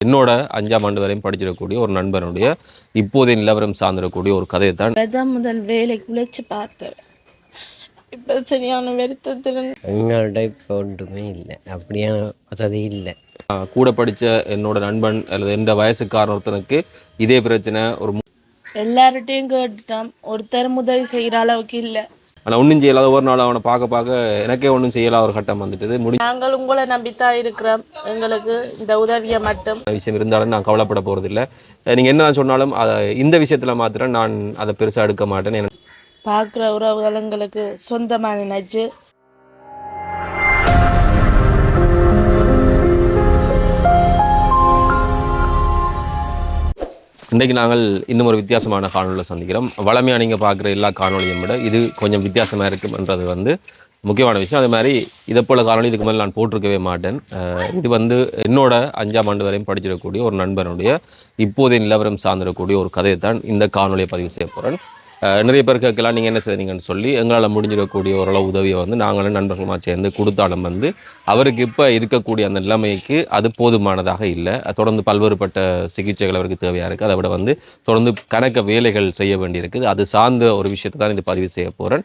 என்னோட அஞ்சாம் ஆண்டு வரையும் படிச்சிடக்கூடிய ஒரு நண்பனுடைய இப்போதைய நிலவரம் சார்ந்திடக்கூடிய ஒரு கதையை தான் முதல் வேலைக்கு உழைச்சு பார்த்தேன். இப்போ சரியான வருத்தத்தில் எங்கள்கிட்ட இப்போ ஒன்றுமே இல்லை. அப்படியான வசதி இல்லை. ஆஹ், கூட படித்த என்னோட நண்பன் அல்லது எந்த வயசுக்காரன் ஒருத்தனுக்கு இதே பிரச்சனை ஒரு எல்லார்கிட்டையும் கேட்டுட்டான். ஒருத்தர் உதவி செய்கிற அளவுக்கு இல்லை. ஆனால் ஒன்றும் செய்யலாத ஒரு நாள் அவனை பார்க்க பார்க்க எனக்கே ஒன்றும் செய்யலாத ஒரு கட்டம் வந்துட்டது. முடிஞ்ச நாங்கள் உங்களை நம்பித்தான் இருக்கிறோம். எங்களுக்கு இந்த உதவியை மட்டும். விஷயம் இருந்தாலும் நான் கவலைப்பட போகிறதில்ல நீங்கள் என்ன சொன்னாலும் அதை இந்த விஷயத்தில் மாத்திரம் நான் அதை பெருசாக எடுக்க மாட்டேன். பார்க்குற உறவுகள் எங்களுக்கு சொந்தமாக நினைச்சு இன்றைக்கு நாங்கள் இன்னும் ஒரு வித்தியாசமான காணொலியில் சந்திக்கிறோம். வளமையாக நீங்கள் பார்க்குற எல்லா காணொலியும் விட இது கொஞ்சம் வித்தியாசமாக இருக்கும்ன்றது வந்து முக்கியமான விஷயம். அதே மாதிரி இதை போல் காணொலி இதுக்கு மேலே நான் போட்டிருக்கவே மாட்டேன். இது வந்து என்னோட அஞ்சாம் ஆண்டு வரையும் படிச்சிடக்கூடிய ஒரு நண்பனுடைய இப்போதைய நிலவரம் சார்ந்திடக்கூடிய ஒரு கதையை தான் இந்த காணொலியை பதிவு செய்ய போகிறேன் நிறைய பேர் கேட்கலாம் நீங்கள் என்ன செய்கிறீங்கன்னு சொல்லி எங்களால் முடிஞ்சிடக்கூடிய ஓரளவு உதவியை வந்து நாங்களும் நண்பர்களுமா சேர்ந்து கொடுத்தாலும் வந்து அவருக்கு இப்போ இருக்கக்கூடிய அந்த நிலைமைக்கு அது போதுமானதாக இல்லை. தொடர்ந்து பல்வேறுபட்ட சிகிச்சைகள் அவருக்கு தேவையாக இருக்குது அதை விட வந்து தொடர்ந்து கணக்க வேலைகள் செய்ய வேண்டியிருக்குது. அது சார்ந்த ஒரு விஷயத்தை தான் இது பதிவு செய்ய போகிறேன்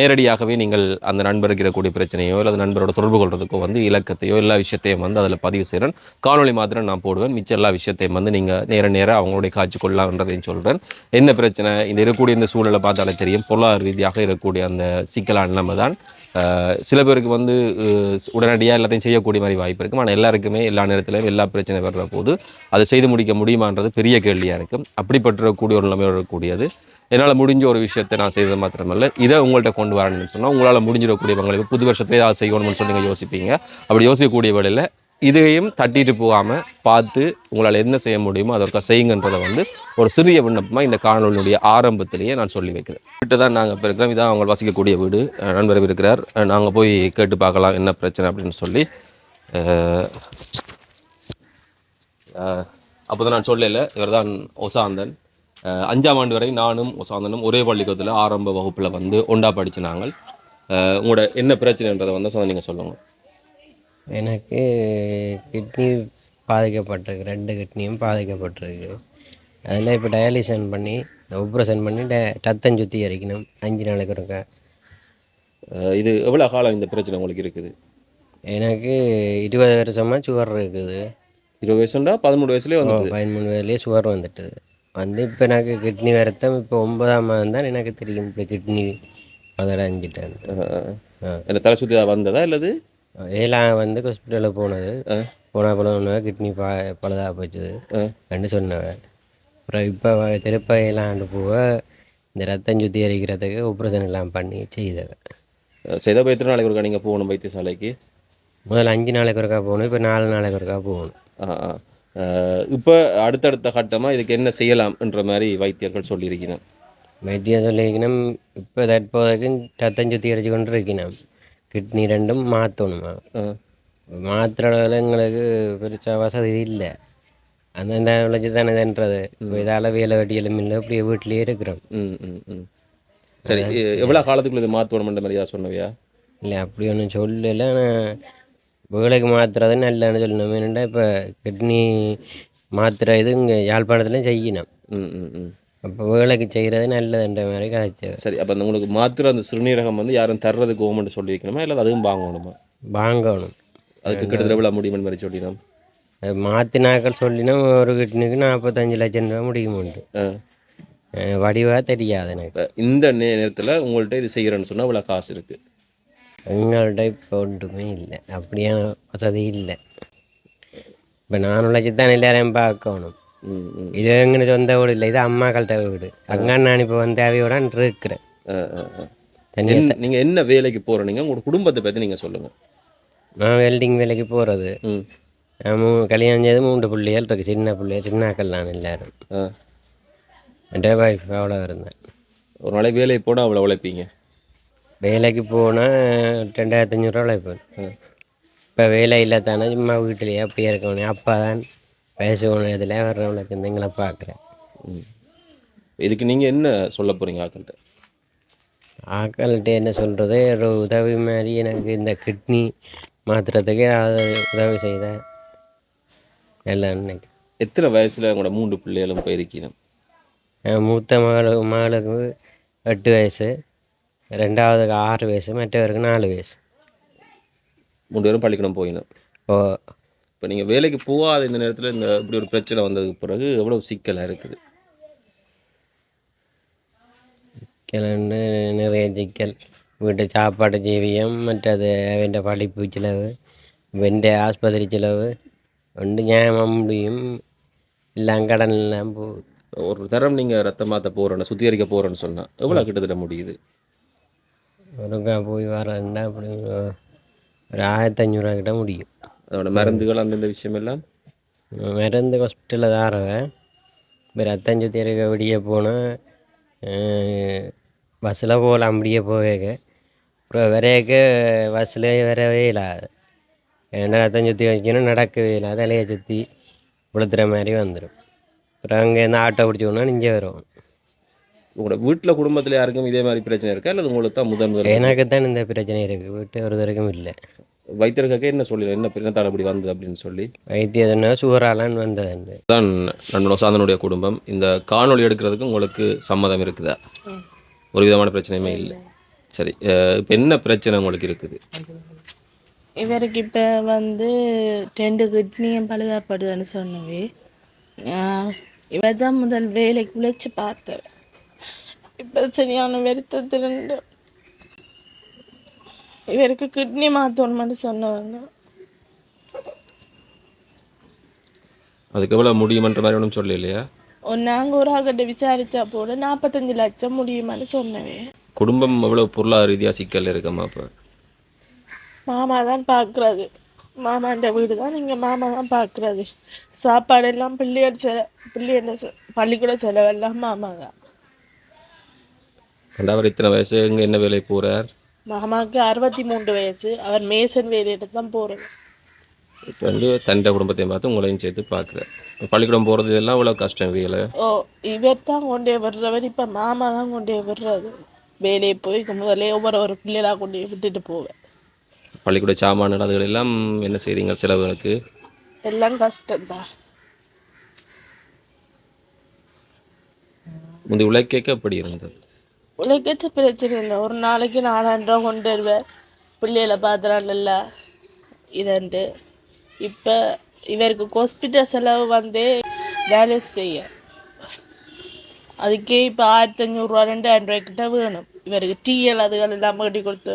நேரடியாகவே நீங்கள் அந்த நண்பருக்கு இருக்கக்கூடிய பிரச்சனையோ அல்லது நண்பரோட தொடர்பு கொள்றதுக்கோ வந்து இலக்கத்தையோ எல்லா விஷயத்தையும் வந்து அதில் பதிவு செய்கிறேன் காணொளி மாத்திரம் நான் போடுவேன். மிச்ச எல்லா விஷயத்தையும் வந்து நீங்கள் நேர நேராக அவங்களுடைய காட்சி கொள்ளலாம்ன்றதையும் சொல்கிறேன் என்ன பிரச்சனை? இந்த இருக்கக்கூடிய இந்த சூழலை பார்த்தாலே தெரியும். பொருளாதார ரீதியாக இருக்கக்கூடிய அந்த சிக்கலான நிலைமை தான். சில பேருக்கு வந்து உடனடியாக எல்லாத்தையும் செய்யக்கூடிய மாதிரி வாய்ப்பு இருக்கும். ஆனால் எல்லாருக்குமே எல்லா நேரத்திலையும் எல்லா பிரச்சனை வர்ற போது அதை செய்து முடிக்க முடியுமான்றது பெரிய கேள்வியாக இருக்கும். அப்படிப்பட்டிருக்கக்கூடிய ஒரு நிலைமை வரக்கூடியது என்னால் முடிஞ்ச ஒரு விஷயத்தை நான் செய்தது மாத்திரமல்ல. இதை உங்கள்கிட்ட கொண்டு வரணும்னு சொன்னால் உங்களால் முடிஞ்சிடக்கூடியவங்களுக்கு புது வருஷத்தில் ஏதாவது செய்யணும்னு சொல்லி நீங்கள் யோசிப்பீங்க. அப்படி யோசிக்கக்கூடிய வழியில் இதையும் தட்டிட்டு போகாமல் பார்த்து உங்களால் என்ன செய்ய முடியுமோ அதற்காக செய்யுங்கன்றதை வந்து ஒரு சிறிய விண்ணப்பமாக இந்த காணொலியுடைய ஆரம்பத்திலேயே நான் சொல்லி வைக்கிறேன். வீட்டு தான் நாங்கள் இப்போ இருக்கிறோம். இதான் அவங்க வசிக்கக்கூடிய வீடு. நண்பர் இருக்கிறார். நாங்கள் போய் கேட்டு பார்க்கலாம் என்ன பிரச்சனை அப்படின்னு சொல்லி. அப்போ தான் நான் சொல்லல. இவர் தான் ஒசாந்தன் அஞ்சாம் ஆண்டு வரை நானும் ஒசாந்தனும் ஒரே பள்ளிக்கூடத்தில் ஆரம்ப வகுப்பில் வந்து ஒண்டா படிச்சு நாங்கள். உங்களோட என்ன பிரச்சனைன்றதை வந்து நீங்கள் சொல்லுங்கள் எனக்கு கிட்னி பாதிக்கப்பட்டிருக்கு. ரெண்டு கிட்னியும் பாதிக்கப்பட்டிருக்கு. அதில் இப்போ டயாலிசன் பண்ணி ஆப்ரேஷன் பண்ணி ட ரத்தம் சுற்றி அரைக்கணும் அஞ்சு நாளைக்கு இருக்க அஹ் இது எவ்வளோ காலம் இந்த பிரச்சனை உங்களுக்கு இருக்குது? எனக்கு இருபது வருஷமாக சுகர் இருக்குது. இருபது வயசுண்டா பதிமூணு வயசுலேயே வந்து பதிமூணு வயதுலேயே சுகர் வந்துட்டுது வந்து இப்போ எனக்கு கிட்னி வருத்தம் இப்போ ஒன்பதாம் மாதம் தான் எனக்கு தெரியும். இப்போ கிட்னி அதோட அஞ்சிட்டேன் தலை சுற்றி வந்ததா இல்லது? ஏழாம் வந்து ஹாஸ்பிட்டலில் போனது. போனால் போன கிட்னி பா பழுதாக போச்சுது ஆ. ரெண்டு சொன்னவன் அப்புறம் இப்போ திருப்ப ஏழாண்டு போக இந்த ரத்தம் சுத்தி அரிக்கிறதுக்கு ஆப்ரேஷன் எல்லாம் பண்ணி செய்தவன் செய்த எத்தனை நாளைக்கு ஒருக்கா நீங்கள் போகணும் வைத்தியசாலைக்கு? முதல்ல அஞ்சு நாளைக்கு ஒருக்கா போகணும் இப்போ நாலு நாளைக்கு ஒருக்கா போகணும். இப்போ அடுத்தடுத்த கட்டமாக இதுக்கு என்ன செய்யலாம்ன்ற மாதிரி வைத்தியர்கள் சொல்லியிருக்கிறேன். வைத்தியம் சொல்லிக்கணும் இப்போ தற்போதைக்கு ரத்தம் சுத்தி அடிச்சு கொண்டு இருக்கணும் கிட்னி ரெண்டும் மாற்றணுமா மாத்திர எங்களுக்கு பெருசாக வசதி இல்லை அந்த விளைச்சி தானே இதுன்றது இப்போ இதால் வேலை வெட்டியலும் இல்லை அப்படியே வீட்டிலேயே இருக்கிறோம் சரி எவ்வளோ காலத்துக்குள்ள இது மாற்றணும்ன்ற மாதிரி ஏதாவது சொன்னவையா இல்லை அப்படி ஒன்றும் சொல்லலை ஆனால் வேலைக்கு மாத்துறது நல்லன்னு சொல்லணும் ஏன்னா இப்போ கிட்னி மாத்திரை இது இங்கே யாழ்ப்பாணத்துலையும் செய்யணும் ம் ம் ம் அப்போ வேலைக்கு செய்கிறது நல்லதுன்ற மாதிரி காய்ச்சி சரி அப்போ அந்த உங்களுக்கு மாத்திரை அந்த சிறுநீரகம் வந்து யாரும் தர்றதுக்கு கவர்மெண்ட் சொல்லி வைக்கணுமா இல்லை அதுவும் வாங்கணுமா? வாங்கணும். அதுக்கு கிட்டத்தட்ட எவ்வளோ முடியும்னு மாதிரி சொல்லிடணும்? அது மாற்றினாக்கள் சொல்லினா ஒரு கிட்னிக்கு நாற்பத்தஞ்சு லட்சம் ரூபா முடியுமுண்டு வடிவாக தெரியாது எனக்கு. இந்த நேரத்தில் உங்கள்கிட்ட இது செய்கிறேன்னு சொன்னால் இவ்வளோ காசு இருக்குது எங்கள்கிட்ட இப்போ ஒன்றுமே இல்லை. அப்படியான வசதி இல்லை. இப்போ நான் உழைச்சி தான் எல்லாரையும் பார்க்கணும். இது எங்கே சொந்த வீடு இல்லை இது அம்மாக்கள்கிட்ட வீடு அங்கே நான் இப்போ வந்து தேவையோட இருக்கிறேன் நீங்கள் என்ன வேலைக்கு போகிறீங்க உங்களோட குடும்பத்தை பற்றி நீங்கள் சொல்லுங்கள் நான் வெல்டிங் வேலைக்கு போகிறது ம் கல்யாணம் செய்து மூன்று பிள்ளைகள் இருக்கு சின்ன பிள்ளைகள் சின்னாக்கள் நான் எல்லாரும் என் வைஃப் அவ்வளோ இருந்தேன் ஒரு நாளைக்கு வேலைக்கு போனால் அவ்வளோ உழைப்பீங்க வேலைக்கு போனால் ரெண்டாயிரத்தி அஞ்சூறுரூவா உழைப்பேன் இப்போ வேலை இல்லை தானே சும்மா வீட்டிலேயே அப்படியே இருக்கணும் அப்பா தான் வயசு இதில் வர்றவங்களுக்கு எங்களை பார்க்குறேன். இதுக்கு நீங்கள் என்ன சொல்ல போகிறீங்க ஆக்கள்கிட்ட? ஆக்கள்கிட்ட என்ன சொல்கிறது ஒரு உதவி மாதிரி எனக்கு இந்த கிட்னி மாற்றுறதுக்கு அதை உதவி செய்த எல்லாம் நினைக்கிறேன். எத்தனை வயசுல உங்களோட மூன்று பிள்ளைகளும் போயிருக்கீங்க? என் மூத்த மகளுக்கு மகளுக்கு எட்டு வயசு ரெண்டாவதுக்கு ஆறு வயசு மற்றவருக்கு நாலு வயசு. மூன்று பேரும் பள்ளிக்கூடம் போயினோம். ஓ இப்போ நீங்கள் வேலைக்கு போகாத இந்த நேரத்தில் இந்த இப்படி ஒரு பிரச்சனை வந்ததுக்கு பிறகு எவ்வளோ சிக்கலாக இருக்குது? சிக்கல்னு நிறைய சிக்கல். வீட்டு சாப்பாடு ஜீவியம் மற்றது அவன் படிப்பு செலவு வெண்ட ஆஸ்பத்திரி செலவு ஒன்று நியாயமாக முடியும். எல்லாம் கடன் எல்லாம் போகுது ஒரு தரம் நீங்கள் ரத்த மாற்ற போகிறேன்னு சுத்திகரிக்க போகிறேன்னு சொன்னால் எவ்வளோ கிட்டத்தட்ட முடியுது? ஒருக்கா போய் வரேன்னா அப்படி ஒரு ஆயிரத்தி ஐநூறுரூவா கிட்ட முடியும். அதோட மருந்துகள் அந்தந்த விஷயம் எல்லாம் மருந்து ஹாஸ்பிட்டலில் தாரவன் இப்போ ரத்தம் சுற்றி இருக்க விடிய போனால் பஸ்ஸில் போகலாம் அப்படியே போவேக. அப்புறம் வரையக்க பஸ்ஸில் வரவே இல்லாது ஏன்னா ரத்தம் சுற்றி வைக்கணும் நடக்கவே இல்லை. தலையை சுற்றி உளுத்துற மாதிரி வந்துடும் அப்புறம் அங்கேருந்து ஆட்டோ பிடிச்சோன்னா இங்கே வரும் உங்களோட வீட்டில் குடும்பத்தில் யாருக்கும் இதே மாதிரி பிரச்சனை இருக்கா? அல்லது உங்களுக்கு தான் முதல் எனக்கு தான் இந்த பிரச்சனை இருக்குது வீட்டு ஒருத்தருக்கும் இல்லை. வைத்தியருக்காக என்ன சொல்லி என்ன பின்னத்தால் அப்படி வந்தது அப்படின்னு சொல்லி. வைத்தியதுன்னா சுகராலான்னு வந்தது தான் நண்பனோ சாந்தனுடைய குடும்பம். இந்த காணொளி எடுக்கிறதுக்கு உங்களுக்கு சம்மதம் இருக்குதா? ஒரு விதமான பிரச்சனையுமே இல்லை. சரி இப்போ என்ன பிரச்சனை உங்களுக்கு இருக்குது? இவருக்கு இப்போ வந்து ரெண்டு கிட்னியும் பழுதாப்படுதுன்னு சொன்னவே இவர் தான் முதல் வேலைக்கு உழைச்சி பார்த்தவர். இப்போ சரியான வருத்தத்தில் இவருக்கு கிட்னி மாற்றணும்னு சொன்னவங்க அதுக்கு எவ்வளோ முடியுமன்ற மாதிரி ஒன்றும் சொல்லலையா? நாங்கள் ஒரு ஆகிட்ட விசாரிச்சா போல நாற்பத்தஞ்சு லட்சம் முடியுமான்னு சொன்னவே குடும்பம் எவ்வளோ பொருளாதார ரீதியாக சிக்கல் இருக்கம்மா இப்போ மாமா தான் பார்க்குறது மாமாண்ட வீடு தான் நீங்கள் மாமா தான் பார்க்குறது சாப்பாடெல்லாம் பிள்ளையர் செல பிள்ளையர் பள்ளிக்கூட செலவெல்லாம் மாமா தான் ரெண்டாவது இத்தனை வயசு இங்கே என்ன வேலைக்கு போகிறார் மாமாவுக்கு அறுபத்தி மூன்று வயசு. அவர் மேசன் வேலையிட்டு தான் போகிறது இப்போ வந்து தன்னுடைய குடும்பத்தையும் பார்த்து உங்களையும் சேர்த்து பார்க்குறார் பள்ளிக்கூடம் போகிறது எல்லாம் இவ்வளோ கஷ்டம் வேலை ஓ இவர் தான் கொண்டே விடுறவர். இப்போ மாமா தான் கொண்டே விடுறது வேலையை போய் முதல்ல ஒவ்வொரு ஒரு பிள்ளைகளாக கொண்டு விட்டுட்டு போவேன். பள்ளிக்கூட சாமான்கள் அதுகள் எல்லாம் என்ன செய்கிறீங்க செலவுகளுக்கு எல்லாம் கஷ்டம்தான் முந்தி உழைக்க எப்படி இருந்தது? உழைக்கச்ச பிரச்சனை இல்லை. ஒரு நாளைக்கு நாலாயிரம் ரூபா கொண்டு வருவேன் பிள்ளைகளை பார்த்துறான்ல இதன்ட்டு. இப்போ இவருக்கு ஹாஸ்பிட்டல் செலவு வந்து வேலை செய்ய அதுக்கே இப்போ ஆயிரத்தி அஞ்சூறுரூவா ரெண்டாயிரம் ரூபாய் கிட்ட வேணும். இவருக்கு டீயல் அதுகள் எல்லாம் கட்டி கொடுத்து.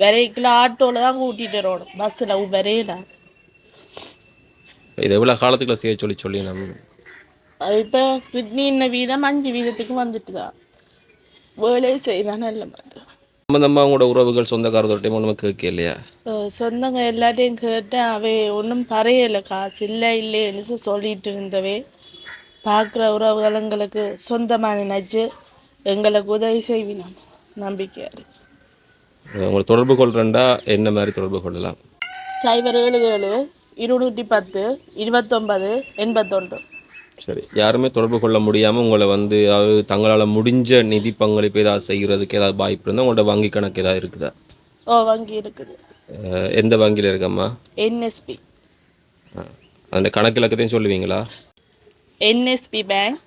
விரைக்கில் ஆட்டோவில் தான் கூட்டிகிட்டு வரணும். பஸ்ஸில் வரையில. இது எவ்வளோ காலத்துக்குள்ள செய்ய சொல்லி சொல்லி நம்ம இப்போ கிட்னி இன்ன வீதம் அஞ்சு வீதத்துக்கு வந்துட்டு தான் வேலையை செய்தான் நல்ல மாட்டேன். சம்பந்தமாக உங்களோட உறவுகள் சொந்தக்காரர்கள்ட்டையும் ஒன்றுமே கேட்க இல்லையா? சொந்தங்க எல்லாத்தையும் கேட்டேன். அவை ஒன்றும் பறையலை. காசு இல்லை இல்லைன்னு சொல்லிட்டு இருந்தவே பார்க்குற உறவுகள் எங்களுக்கு சொந்தமாக நினைச்சு எங்களுக்கு உதவி செய்வினோம் நம்பிக்கையாக இருக்கு உங்களை தொடர்பு கொள்றேன்டா. என்ன மாதிரி தொடர்பு கொள்ளலாம்? சைபர் ஏழு ஏழு இருநூற்றி பத்து இருபத்தொன்பது எண்பத்தொன்று. சரி. யாருமே தொடர்பு கொள்ள முடியாமல் உங்களை வந்து அதாவது தங்களால் முடிஞ்ச நிதி பங்களிப்பு ஏதாவது செய்கிறதுக்கு ஏதாவது வாய்ப்பு இருந்தால் உங்களோட வங்கி கணக்கு ஏதாவது இருக்குதா? ஓ வங்கி இருக்குது. எந்த வங்கியில் இருக்கம்மா என்எஸ்பி. அந்த கணக்கு இலக்கத்தையும் சொல்லுவீங்களா? NSB bank.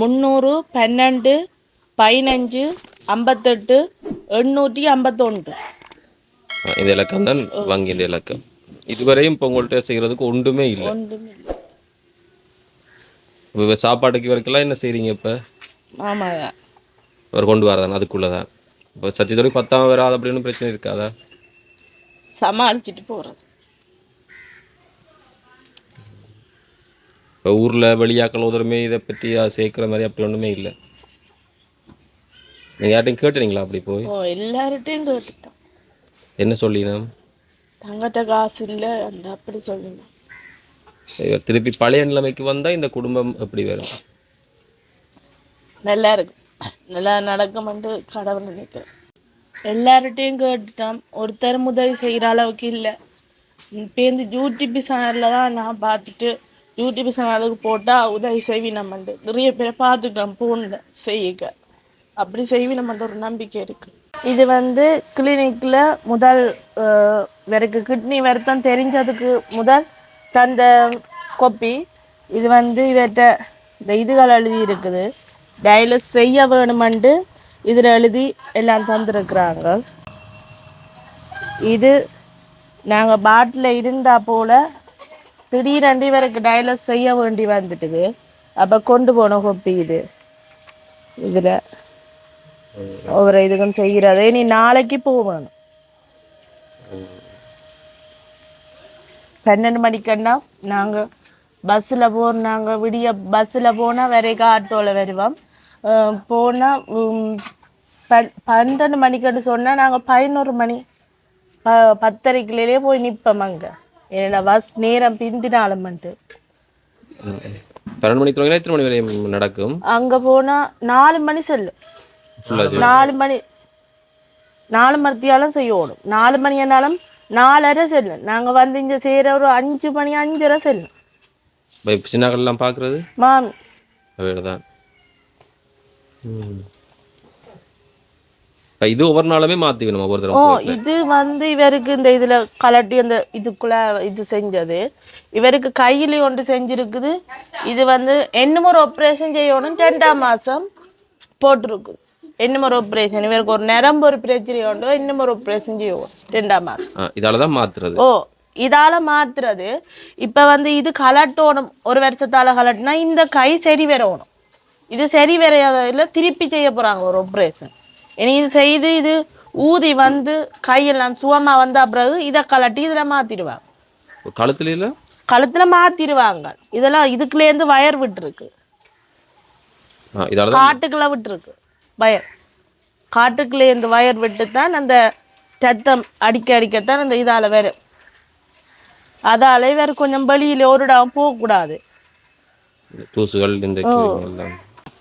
முந்நூறு பன்னெண்டு பதினஞ்சு ஐம்பத்தெட்டு எண்ணூற்றி ஐம்பத்தொன்று. இந்த இலக்கம் தான் வங்கியின் இலக்கம். இதுவரையும் இப்போ உங்கள்கிட்ட செய்கிறதுக்கு ஒன்றுமே இல்லை. ஒன்றும் இல்லை. இப்போ சாப்பாட்டுக்கு வரைக்கெல்லாம் என்ன செய்கிறீங்க இப்போ? ஆமாங்க அவர் கொண்டு வரதான் அதுக்குள்ளே தான் இப்போ சச்சித்தோடி பத்தாம் வராது அப்படின்னு பிரச்சனை இருக்காதா? சமாளிச்சுட்டு போகிறது இப்போ ஊரில் வெளியாக்கள் உதரமே இதை பற்றி சேர்க்குற மாதிரி அப்படி ஒன்றுமே இல்லை. நீங்கள் யார்ட்டையும் கேட்டுறீங்களா அப்படி போய்? ஓ எல்லார்ட்டையும் கேட்டுட்டோம். என்ன சொல்லினோம்? தங்கிட்ட காசு இல்லை அந்த அப்படி சொல்லணும் இவர் திருப்பி பழைய நிலைமைக்கு வந்தால் இந்த குடும்பம் எப்படி வரும்? நல்லா இருக்கு நல்லா நடக்குமென்று கடவுள் நினைக்கிறேன். எல்லார்ட்டையும் கேட்டுட்டோம் ஒருத்தர் உதவி செய்கிற அளவுக்கு இல்லை. இப்போ இந்த யூடியூப் சேனலில் தான் நான் பார்த்துட்டு யூடியூப் சேனலுக்கு போட்டால் உதவி செய்வினமண்டு நிறைய பேரை பார்த்துட்டோம் ஃபோனில் செய்யுங்க. அப்படி செய்வினமன்ற ஒரு நம்பிக்கை இருக்குது இது வந்து கிளினிக்கில் முதல் இவருக்கு கிட்னி வருத்தம் தெரிஞ்சதுக்கு முதல் தந்த கொப்பி இது வந்து இவற்ற இந்த இதுகள் எழுதி இருக்குது டயலிஸ் செய்ய வேணுமெண்டு இதில் எழுதி எல்லாம் தந்துருக்குறாங்க. இது நாங்கள் பாட்டில் இருந்தா போல் திடீரென்று இவருக்கு டயலிஸ் செய்ய வேண்டி வந்துட்டுது. அப்போ கொண்டு போன கொப்பி இது. இதில் ஒவ்வொரு இதுக்கும் செய்கிறதே நீ நாளைக்கு போகணும் பன்னெண்டு மணிக்கன்னா நாங்கள் பஸ்ஸில் போ நாங்கள் விடிய பஸ்ஸில் போனால் வரைக்கும் ஆட்டோவில் வருவோம். போனால் பன் பன்னெண்டு மணிக்குன்னு சொன்னால் நாங்கள் பதினோரு மணி ப பத்தரைக்குள்ளே போய் நிற்போம் அங்கே. என்னோட பஸ் நேரம் பிந்தினாலும்ட்டு பன்னெண்டு மணி தொடங்கி எத்தனை மணி வரை நடக்கும்? அங்கே போனால் நாலு மணி செல்லும். நாலு மணி நாலு மணித்தியாலும் செய்யணும் நாலு மணி ஆனாலும் நாலரை செல்லும். நாங்கள் வந்து இங்கே செய்கிற ஒரு அஞ்சு மணி அஞ்சரை செல்லும். இப்போ சின்னக்கள்லாம் பார்க்குறது மாமி. அவையோட தான் இது ஒவ்வொரு நாளுமே மாற்றி வேணும் ஒவ்வொரு ஓ தடவை இது வந்து இவருக்கு இந்த இதில் கலட்டி அந்த இதுக்குள்ள இது செஞ்சது. இவருக்கு கையில ஒன்று செஞ்சிருக்குது. இது வந்து என்னமோ ஒரு ஆப்ரேஷன் செய்யணும் ரெண்டாம் மாதம் போட்டிருக்கு. என்னமோ ஒரு ஆப்ரேஷன் இவருக்கு ஒரு நரம்பு ஒரு பிரச்சனை உண்டு இன்னும் ஒரு ஆப்ரேஷன் செய்யணும் ரெண்டாம் மாதம் இதால தான் மாற்றுறது ஓ இதால மாத்துறது இப்ப வந்து இது கலட்டணும் ஒரு வருஷத்தால கலட்டினா இந்த கை சரி வரணும் இது சரி வரையாததுல திருப்பி செய்ய போறாங்க ஒரு ஆப்ரேஷன் இனி இது செய்து இது ஊதி வந்து கையெல்லாம் சுவமா வந்த பிறகு இதை கலட்டி இதுல மாத்திடுவாங்க கழுத்துல கழுத்துல மாத்திடுவாங்க இதெல்லாம் இதுக்குள்ளேருந்து வயர் விட்டுருக்கு காட்டுக்குள்ள விட்டுருக்கு வயர். காட்டுக்குள்ளே இந்த வயர் விட்டு தான் அந்த ரத்தம் அடிக்க அடிக்கத்தான் அந்த இதால வரும் அதால வேற கொஞ்சம் வெளியில ஒரு இடம் போகக்கூடாது. தூசுகள் இந்த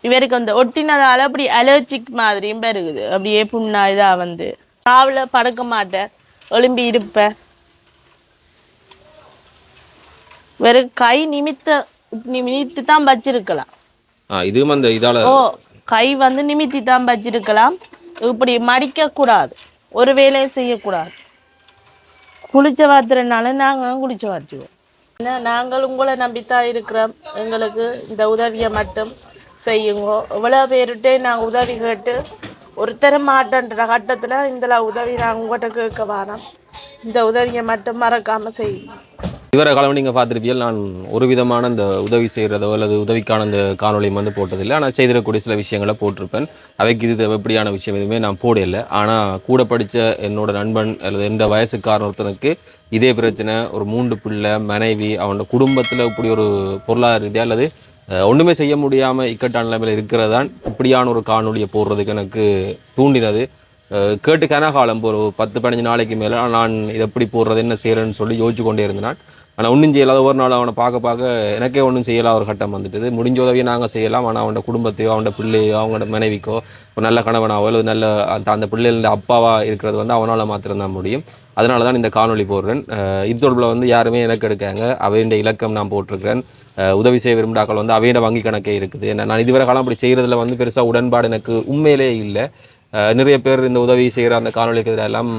இவருக்கு அந்த ஒட்டினதால அப்படி அலர்ஜிக் மாதிரியும் பெருகுது. அப்படியே புண்ணா இதா வந்து. காவல படுக்க மாட்டேன். ஒலிம்பி இருப்பேன். வேறு கை நிமித்த நிமித்து தான் வச்சிருக்கலாம் இதுவும் அந்த இதால கை வந்து நிமித்தி தான் வச்சிருக்கலாம். இப்படி மடிக்கக்கூடாது. ஒரு வேலையும் செய்யக்கூடாது. குளிச்ச வாத்துறனால நாங்களும் குளிச்ச வாத்துவோம் என்ன நாங்கள் உங்களை நம்பித்தான் இருக்கிறோம். எங்களுக்கு இந்த உதவியை மட்டும் செய்யுங்க. இவ்வளோ பேருட்டே நாங்கள் உதவி கேட்டு ஒருத்தர மாட்டேன்ற கட்டத்தில் இந்த உதவி நாங்கள் உங்கள்கிட்ட கேட்க வரோம். இந்த உதவியை மட்டும் மறக்காமல் செய்யுங்க. இவரை காலம் நீங்கள் பார்த்துருப்பீர்கள். நான் ஒரு விதமான இந்த உதவி செய்கிறதோ அல்லது உதவிக்கான அந்த காணொலியும் வந்து போட்டதில்லை. ஆனால் செய்திடக்கூடிய சில விஷயங்களை போட்டிருப்பேன். அவைக்கு இது எப்படியான விஷயம் எதுவுமே நான் போடலை. ஆனால் கூட படித்த என்னோட நண்பன் அல்லது எந்த வயசுக்காரன் ஒருத்தனுக்கு இதே பிரச்சனை. ஒரு மூன்று பிள்ளை மனைவி அவனோட குடும்பத்தில் இப்படி ஒரு பொருளாதார ரீதியாக அல்லது ஒன்றுமே செய்ய முடியாமல் இக்கட்டான நிலைமையில் இருக்கிறதான் இப்படியான ஒரு காணொலியை போடுறதுக்கு எனக்கு தூண்டினது. கேட்டு கனகாலம் ஒரு பத்து பதினஞ்சு நாளைக்கு மேலே நான் இதை எப்படி போடுறது என்ன செய்கிறேன்னு சொல்லி யோசிச்சு கொண்டே இருந்தேன். ஆனால் ஒன்றும் செய்யலாத ஒரு நாள் அவனை பார்க்க பார்க்க எனக்கே ஒன்றும் செய்யலாம் ஒரு கட்டம் வந்துட்டு முடிஞ்ச உதவியை நாங்கள் செய்யலாம். ஆனால் அவனோட குடும்பத்தையோ அவனோட பிள்ளையோ அவங்களோட மனைவிக்கோ ஒரு நல்ல கணவனாவோ அல்லது நல்ல அந்த அந்த பிள்ளைகளில் அப்பாவாக இருக்கிறது வந்து அவனால் மாத்திரம்தான் முடியும். அதனால தான் இந்த காணொலி போடுறேன். இது தொடர்பில் வந்து யாருமே எனக்கு எடுக்காங்க. அவையின் இலக்கம் நான் போட்டிருக்கிறேன். உதவி செய்ய விரும்பினாக்கள் வந்து அவையோட வங்கி கணக்கே இருக்குது. ஏன்னா நான் இதுவரை காலம் அப்படி செய்கிறதுல வந்து பெருசாக உடன்பாடு எனக்கு உண்மையிலே இல்லை. நிறைய பேர் இந்த உதவி செய்கிற அந்த காணொலிக்கு எதிராக எல்லாம்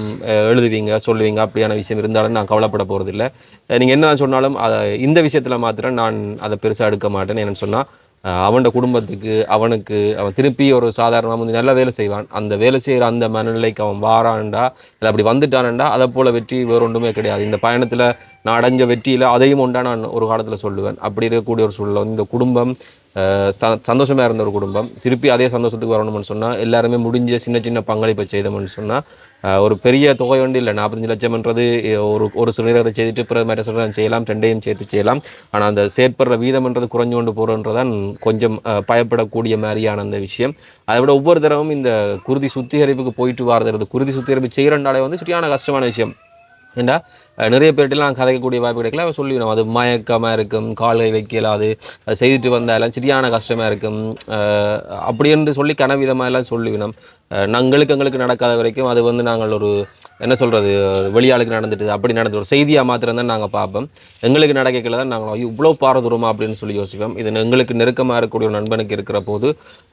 எழுதுவீங்க சொல்லுவீங்க. அப்படியான விஷயம் இருந்தாலும் நான் கவலைப்பட போகிறதில்ல நீங்கள் என்ன சொன்னாலும் அதை இந்த விஷயத்தில் மாத்திரம் நான் அதை பெருசாக எடுக்க மாட்டேன். என்னென்னு சொன்னால் அவனோட குடும்பத்துக்கு அவனுக்கு அவன் திருப்பி ஒரு சாதாரணமாக வந்து நல்ல வேலை செய்வான். அந்த வேலை செய்கிற அந்த மனநிலைக்கு அவன் வாரான்டா இல்லை அப்படி வந்துட்டானண்டா அதை போல் வெற்றி வேறு ஒன்றுமே கிடையாது. இந்த பயணத்தில் நான் அடைஞ்ச வெற்றியில் அதையும் உண்டா நான் ஒரு காலத்தில் சொல்லுவேன். அப்படி இருக்கக்கூடிய ஒரு சூழல் வந்து இந்த குடும்பம் ச சந்தோஷமாக இருந்த ஒரு குடும்பம் திருப்பி அதே சந்தோஷத்துக்கு வரணும்னு சொன்னால் எல்லாருமே முடிஞ்ச சின்ன சின்ன பங்களிப்பை செய்தோம்னு சொன்னால் ஒரு பெரிய தொகை வந்து இல்லை. நாற்பத்தஞ்சு லட்சம்ன்றது ஒரு ஒரு சிறுநீரகத்தை செய்துட்டு பிற மாதிரி சிறுநீரகம் செய்யலாம் ரெண்டையும் சேர்த்து செய்யலாம். ஆனால் அந்த சேர்ப்படுற வீதம்ன்றது குறைஞ்சு கொண்டு போகிறன்றதான் கொஞ்சம் பயப்படக்கூடிய மாதிரியான அந்த விஷயம். அதை விட ஒவ்வொரு தடவும் இந்த குருதி சுத்திகரிப்புக்கு போயிட்டு வரது குருதி சுத்திகரிப்பு செய்கிறனாலே வந்து சரியான கஷ்டமான விஷயம். ஏண்டா நிறைய பேர்கிட்ட கதைக்கக்கூடிய வாய்ப்பு கிடைக்கல. அவன் சொல்லிவிடும் அது மயக்கமாக இருக்கும் காலை வைக்கலாது அது செய்துட்டு வந்தாலும் சரியான கஷ்டமாக இருக்கும். அப்படி என்று சொல்லி கனவிதமாக எல்லாம் சொல்லிவிடும். நாங்களுக்கு நங்களுக்கு எங்களுக்கு நடக்காத வரைக்கும் அது வந்து நாங்கள் ஒரு என்ன சொல்கிறது வெளியாளுக்கு நடந்துட்டு அப்படி நடந்து ஒரு செய்தியாக மாத்திரம் தான் நாங்கள் பார்ப்போம். எங்களுக்கு நடக்கல தான் நாங்கள் இவ்வளோ பாரதூரமா? அப்படின்னு சொல்லி யோசிப்போம். இது எங்களுக்கு நெருக்கமாக இருக்கக்கூடிய ஒரு நண்பனுக்கு இருக்கிற போது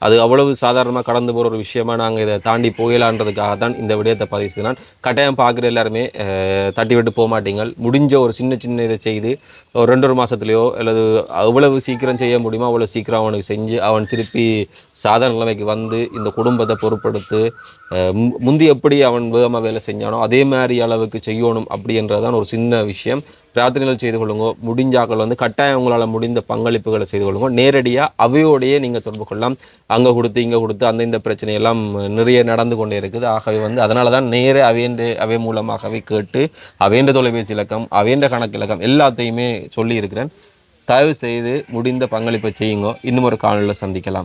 அது அவ்வளவு சாதாரணமாக கடந்து போகிற ஒரு விஷயமா நாங்கள் இதை தாண்டி போகலான்றதுக்காக தான் இந்த விடயத்தை பதிவு செய்தான் கட்டாயம் பார்க்குற எல்லாருமே தட்டி விட்டு போக மாட்டீங்க முடிஞ்ச ஒரு சின்ன சின்ன இதை செய்து ஒரு ரெண்டு ஒரு மாதத்துலையோ அல்லது அவ்வளவு சீக்கிரம் செய்ய முடியுமோ அவ்வளோ சீக்கிரம் அவனுக்கு செஞ்சு அவன் திருப்பி சாதாரண நிலைமைக்கு வந்து இந்த குடும்பத்தை பொருட்படுத்து முந்தி எப்படி அவன் வேகமாக வேலை செஞ்சானோ அதே மாதிரி அளவுக்கு செய்யணும் அப்படின்றதான் ஒரு சின்ன விஷயம். பிரார்த்தனைகள் செய்து கொள்ளுங்க. முடிஞ்சாக்கள் வந்து கட்டாயம் உங்களால் முடிந்த பங்களிப்புகளை செய்து கொள்ளுங்க. நேரடியாக அவையோடையே நீங்கள் தொடர்பு கொள்ளலாம். அங்கே கொடுத்து இங்கே கொடுத்து அந்த இந்த பிரச்சனையெல்லாம் நிறைய நடந்து கொண்டே இருக்குது. ஆகவே வந்து அதனால தான் நேர அவையண்டு அவை மூலமாகவே கேட்டு அவேண்ட தொலைபேசி இலக்கம் அவேண்ட கணக்கு இலக்கம் எல்லாத்தையுமே சொல்லி இருக்கிறேன் தயவு செய்து முடிந்த பங்களிப்பை செய்யுங்க. இன்னும் ஒரு காணொலியில் சந்திக்கலாம்.